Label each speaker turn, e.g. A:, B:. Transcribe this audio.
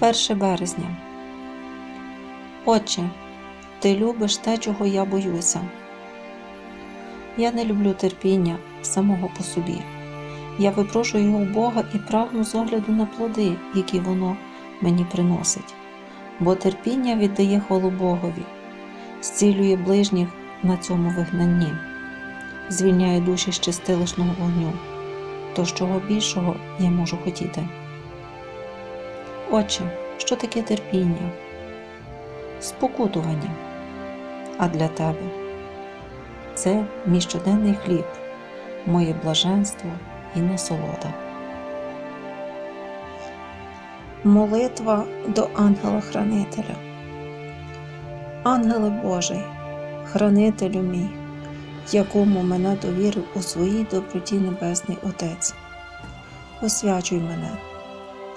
A: 1 березня. Отче, ти любиш те, чого я боюся. Я не люблю терпіння самого по собі. Я випрошую його у Бога і прагну з огляду на плоди, які воно мені приносить. Бо терпіння віддає хвалу Богові, зцілює ближніх на цьому вигнанні, звільняє душі з чистилишного вогню. Тож чого більшого я можу хотіти. Отче, що таке терпіння? Спокутування. А для тебе це мій щоденний хліб, моє блаженство і насолода. Молитва до ангела-хранителя. Ангеле Божий, хранителю мій, якому мене довірив у своїй доброті Небесний Отець. Освячуй мене,